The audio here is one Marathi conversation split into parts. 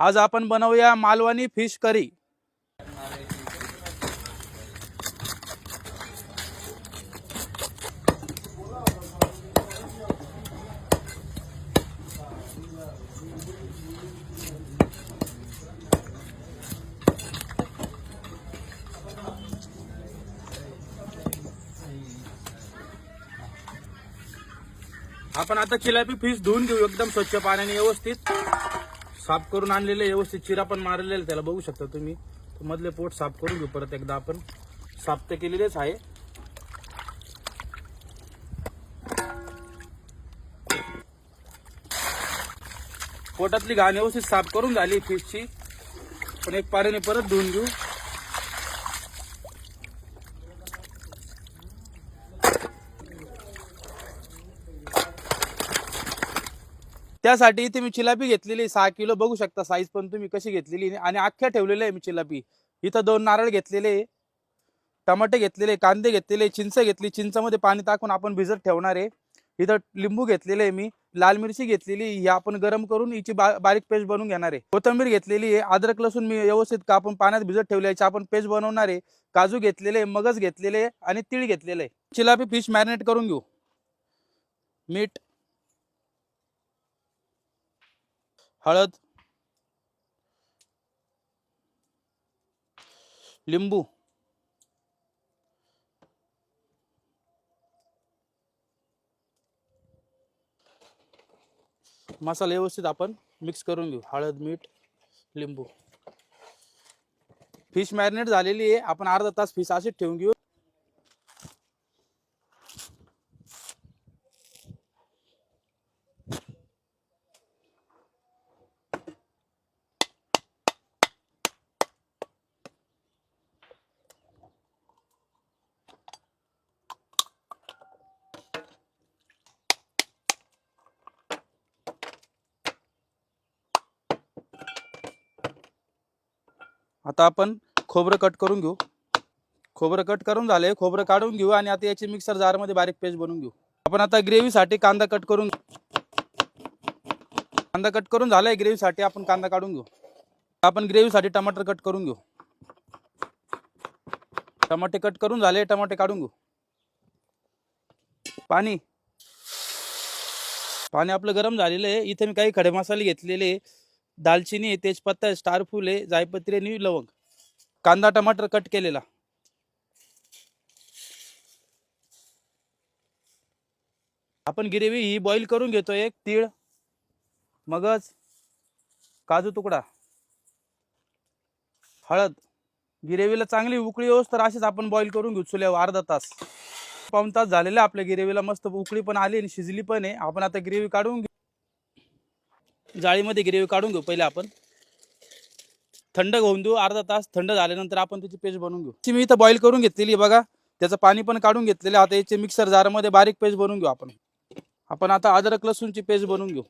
आज आपण बनवूया मालवणी फिश करी. आपण आता चिलापी फिश धुवून घेऊ एकदम स्वच्छ पाण्याने व्यवस्थित. साफ करून आणलेले व्यवस्थित चिरा पण मारलेले आहे त्याला बघू शकता तुम्ही. मधले पोट साफ करून घेऊ परत एकदा आपण. साफ तर केलेलेच आहे. पोटातली घाण व्यवस्थित साफ करून झाली फिशची पण एक पाण्याने परत धुवून घेऊ. त्यासाठी इथे मी चिलापी घेतलेली सहा किलो बघू शकता साईज पण तुम्ही कशी घेतलेली आणि अख्ख्या ठेवलेल्या आहे मी चिलापी. इथं दोन नारळ घेतलेले टमाटे घेतलेले कांदे घेतलेले चिंच घेतली. चिंचामध्ये पाणी टाकून आपण भिजत ठेवणार आहे. इथं लिंबू घेतलेले आहे मी. लाल मिरची घेतलेली ही आपण गरम करून हिची बा बारीक पेस्ट बनवून घेणार आहे. कोथंबीर घेतलेली आहे. अद्रक लसूण मी व्यवस्थित कापून पाण्यात भिजत ठेवले याची आपण पेस्ट बनवणार आहे. काजू घेतलेले मगज घेतलेले आणि तीळ घेतलेले आहे. चिलापी फिश मॅरिनेट करून घेऊ. मीठ हळद लिंबू मसाला व्यवस्थित आपण मिक्स करून घेऊ. हळद मीठ लिंबू. फिश मॅरिनेट झालेली आहे. आपण अर्धा तास फिश अशीच ठेवून घेऊ. आता आपण खोबरं कट करून घेऊ. खोबरं कट करून झाले खोबरं काढून घेऊ आणि आता याची मिक्सर जारमध्ये बारीक पेस्ट बनवून घेऊ. आपण आता ग्रेव्हीसाठी कांदा कट करून कांदा कट करून झालाय ग्रेव्हीसाठी आपण कांदा काढून घेऊ. आपण ग्रेव्हीसाठी टमाटर कट करून घेऊ. टमाटे कट करून झाले टमाटे काढून घेऊ. पाणी. पाणी आपलं गरम झालेलं आहे. इथे मी काही खडे मसाले घेतलेले आहे. दालचिनी आहे तेजपत्ता आहे स्टार आहे जायपत्री आणि लवंग. कांदा टमाटर कट केलेला. आपण गिरेवी ही बॉईल करून घेतो एक तीळ मगज काजू तुकडा हळद. गिरेवीला चांगली उकळी येऊस तर अशीच आपण बॉईल करून घेऊ चुल्यावर अर्धा तास. पाऊन तास झालेला आपल्या गिरेवीला मस्त उकळी पण आली आणि शिजली पण आहे. आपण आता ग्रेव्ही काढून घेऊ. जाळीमध्ये ग्रेव्ही काढून घेऊ पहिले आपण. थंड होऊन देऊ अर्धा तास थंड झाल्यानंतर आपण त्याची पेस्ट बनवून घेऊ. ती मी इथं बॉईल करून घेतलेली बघा. त्याचं पाणी पण काढून घेतलेलं आता याचे मिक्सर जारमध्ये बारीक पेस्ट बनवून घेऊ आपण. आपण आता अद्रक लसूणची पेस्ट बनवून घेऊ.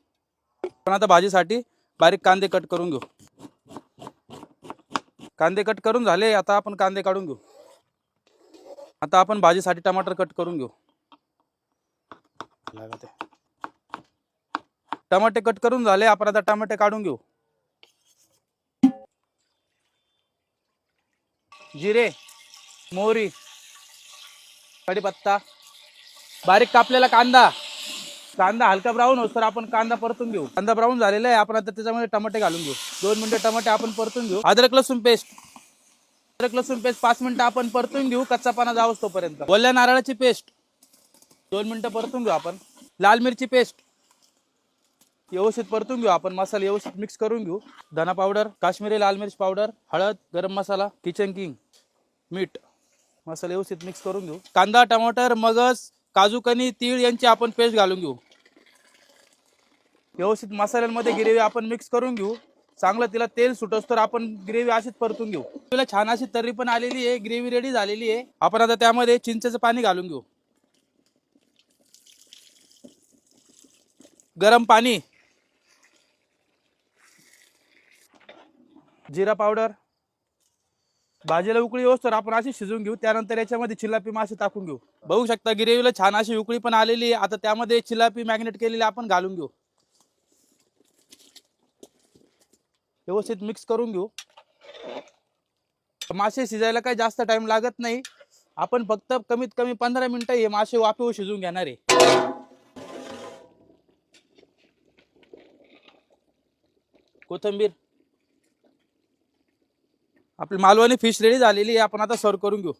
आपण आता भाजीसाठी बारीक कांदे कट करून घेऊ. कांदे कट करून झाले आता आपण कांदे काढून घेऊ. आता आपण भाजीसाठी टमाटर कट करून घेऊ. लागते. टमाटे कट करून झाले आपण आता टमाटे काढून घेऊ. जिरे मोहरी कढीपत्ता बारीक कापलेला कांदा. कांदा हलका ब्राऊन होत तर आपण कांदा परतून घेऊ. कांदा ब्राऊन झालेला आहे आपण आता त्याच्यामध्ये टमाटे घालून घेऊ. दोन मिनिटं टमाटे आपण परतून घेऊ. अद्रक लसूण पेस्ट अद्रक लसूण पेस्ट पाच मिनिटं आपण परतून घेऊ कच्चा पाना तोपर्यंत ओल्या नारळाची पेस्ट दोन मिनिटं परतून घेऊ आपण. लाल मिरची पेस्ट व्यवस्थित परतून घेऊ. आपण मसाला व्यवस्थित मिक्स करून घेऊ. धना पावडर काश्मीरी लाल मिरच पावडर हळद गरम मसाला किचन किंग मीठ मसाला व्यवस्थित मिक्स करून घेऊ. कांदा टमाटर मगज काजू कणी तीळ यांची आपण पेस्ट घालून घेऊ. व्यवस्थित मसाल्यांमध्ये ग्रेव्ही आपण मिक्स करून घेऊ. चांगलं तिला तेल सुटस तर आपण ग्रेव्ही अशीच परतून घेऊ. तिला छान अशी तर्री पण आलेली आहे. ग्रेव्ही रेडी झालेली आहे. आपण आता त्यामध्ये चिंचेचं पाणी घालून घेऊ. गरम पाणी. जिरा पावडर भाजीला उकळी येऊस तर आपण अशी शिजवून घेऊ. त्यानंतर याच्यामध्ये चिलापी मासे टाकून घेऊ. बघू शकता गिरेवीला छान अशी उकळी पण आलेली आहे. आता त्यामध्ये चिलापी मॅग्नेट केलेली आपण घालून घेऊ. व्यवस्थित मिक्स करून घेऊ. मासे शिजायला काही जास्त टाइम लागत नाही. आपण फक्त कमीत कमी पंधरा मिनिटं हे मासे वाफेवर शिजून घेणार आहे. कोथंबीर. आपली मालवणी फिश रेडी झालेली आहे. आपण आता सर्व करून घेऊ.